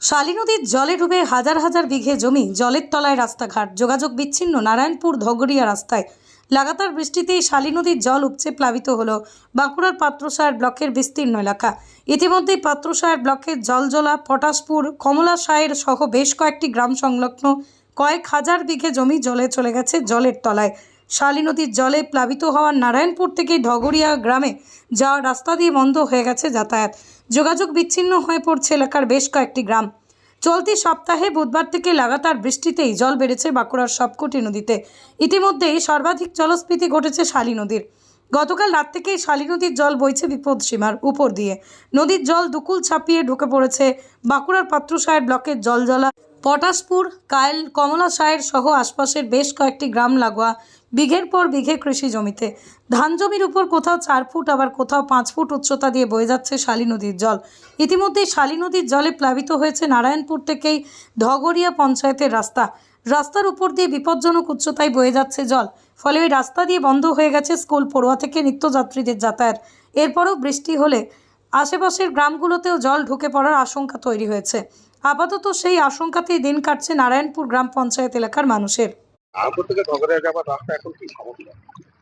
শালী নদীর জলে ডুবে হাজার হাজার বিঘে জমি, জলের তলায় রাস্তাঘাট, যোগাযোগ বিচ্ছিন্ন নারায়ণপুর ধগরিয়া রাস্তায়। লাগাতার বৃষ্টিতেই শালী নদীর জল উপচে প্লাবিত হলো বাঁকুড়ার পাত্রসায়র ব্লকের বিস্তীর্ণ এলাকা। ইতিমধ্যেই পাত্রসায়র ব্লকের জলজলা, পটাশপুর কমলাসায়ের সহ বেশ কয়েকটি গ্রাম সংলগ্ন কয়েক হাজার বিঘে জমি জলে চলে গেছে জলের তলায়। শালী নদীর জলে প্লাবিত হওয়ার নারায়ণপুর থেকে ঢগরিয়া গ্রামে যাওয়ার রাস্তা দিয়ে বন্ধ হয়ে গেছে যাতায়াত। যোগাযোগ বিচ্ছিন্ন হয়ে পড়ছে এলাকার বেশ কয়েকটি গ্রাম। চলতি সপ্তাহে বুধবার থেকে লাগাতার বৃষ্টিতেই জল বেড়েছে বাঁকুড়ার সবকটি নদীতে। ইতিমধ্যেই সর্বাধিক জলস্ফীতি ঘটেছে শালী নদীর। গতকাল রাত থেকেই শালী নদীর জল বইছে বিপদসীমার উপর দিয়ে। নদীর জল দুকুল ছাপিয়ে ঢুকে পড়েছে বাঁকুড়ার পাত্রসায়ের ব্লকের জলজলা পটাশপুর কায়েল কমলাসায়ের সহ আশপাশের বেশ কয়েকটি গ্রাম লাগোয়া বিঘের পর বিঘে কৃষি জমিতে। ধান জমির উপর কোথাও চার ফুট, আবার কোথাও পাঁচ ফুট উচ্চতা দিয়ে বয়ে যাচ্ছে শালী নদীর জল। ইতিমধ্যেই শালী নদীর জলে প্লাবিত হয়েছে নারায়ণপুর থেকেই ধগরিয়া পঞ্চায়েতের রাস্তা। রাস্তার উপর দিয়ে বিপজ্জনক উচ্চতায় বয়ে যাচ্ছে জল। ফলে ওই রাস্তা দিয়ে বন্ধ হয়ে গেছে স্কুল পড়ুয়া থেকে নিত্যযাত্রীদের যাতায়াত। এরপরও বৃষ্টি হলে আশেপাশের গ্রামগুলোতেও জল ঢুকে পড়ার আশঙ্কা তৈরি হয়েছে। আপাতত সেই আশঙ্কাতেই দিন কাটছে নারায়ণপুর গ্রাম পঞ্চায়েত এলাকার মানুষের। আগুন থেকে ধগরে যাবার রাস্তা এখন কি সমস্যা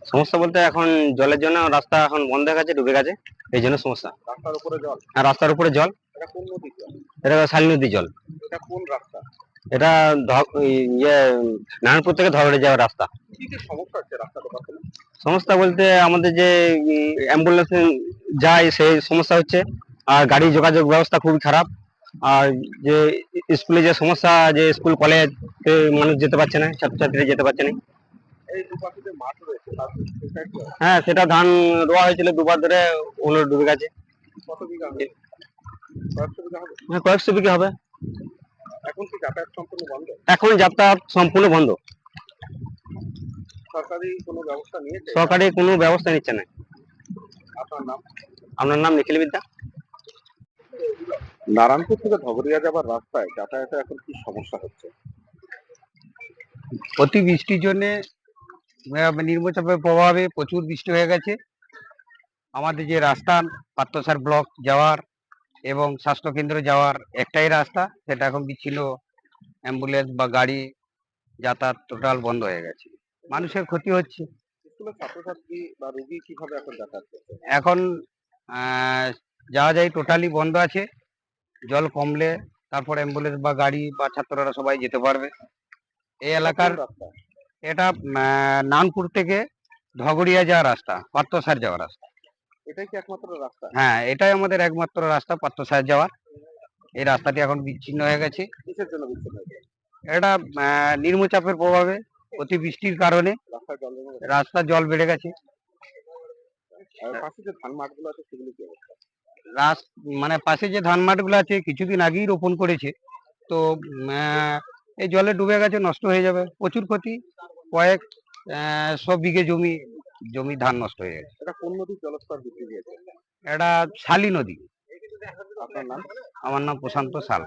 সমস্যা বলতে এখন জলের জন্য রাস্তা এখন বন্ধ হয়ে গেছে ডুবে গেছে এই জন্য সমস্যা। রাস্তার উপরে জল? আর রাস্তার উপরে জল। এটা কোন নদী জল? এটা শালী নদীর জল। এটা কোন রাস্তা? এটা ধ- ইয়ে নারায়ণপুর থেকে ধরে যাওয়ার রাস্তা। সমস্যা বলতে আমাদের যে অ্যাম্বুলেন্স যায় সেই সমস্যা হচ্ছে। আর গাড়ি যোগাযোগ ব্যবস্থা খুবই খারাপ। আর যে স্কুলে যে সমস্যা যে স্কুল কলেজ মানুষ যেতে পারছে না ছাত্রছাত্রীরা যেতে পারছে না। হয়? সেটা ধান রোয়া হয়েছিল দুবার ধরে ওগুলো ডুবে গেছে। হ্যাঁ কয়েকশো বিঘা হবে। এখন যাতায়াত সম্পূর্ণ বন্ধ? সরকারি কোনো ব্যবস্থা নিচ্ছে না। আপনার নাম? নিখিল বিদ্যা নারায়ণপুর থেকে ধগরিয়া যাবার রাস্তায় যাতায়াতে এখন কি সমস্যা হচ্ছে? অতি বৃষ্টির জন্য নিম্নচাপের প্রভাবে প্রচুর বৃষ্টি হয়ে গেছে। আমাদের যে রাস্তা পাত্রসার ব্লক যাওয়ার এবং স্বাস্থ্য কেন্দ্র যাওয়ার একটাই রাস্তা সেটা এখন বিচ্ছিন্ন অ্যাম্বুলেন্স বা গাড়ি যাতায়াত টোটাল বন্ধ হয়ে গেছে। মানুষের ক্ষতি হচ্ছে। ছাত্রছাত্রী বা রোগী কীভাবে এখন যাতায়াত করছে? এখন আহ, যাওয়া যায় টোটালি বন্ধ আছে। জল কমলে তারপর অ্যাম্বুলেন্স বা গাড়ি বা ছাত্ররা সবাই যেতে পারবে। এই এলাকার এটা নানপুর থেকে ধগড়িয়া যাওয়ার রাস্তা পাত্রসার যাওয়ার রাস্তা। এটাই কি একমাত্র রাস্তা? হ্যাঁ এটাই আমাদের একমাত্র রাস্তা পাত্রসার যাওয়ার। এই রাস্তাটি এখন বিচ্ছিন্ন হয়ে গেছে। কিসের জন্য বিচ্ছিন্ন হয়েছে এটা নিম্নচাপের প্রভাবে অতি বৃষ্টির কারণে রাস্তায় জল রাস্তা জল বেড়ে গেছে। পাশে যে ধান মাঠগুলো আছে সেগুলো কি অবস্থা? রাস মানে পাশে যে ধান মাঠগুলো আছে কিছুদিন আগেই রোপণ করেছে। তো এই জলে ডুবে গেছে নষ্ট হয়ে যাবে। প্রচুর ক্ষতি। কয়েক সব বিঘে জমি জমি ধান নষ্ট হয়ে গেছে। এটা কোন নদীর জলস্তর বৃদ্ধি পেয়েছে? এটা শালী নদী। আপনার নাম? আমার নাম প্রশান্ত শাল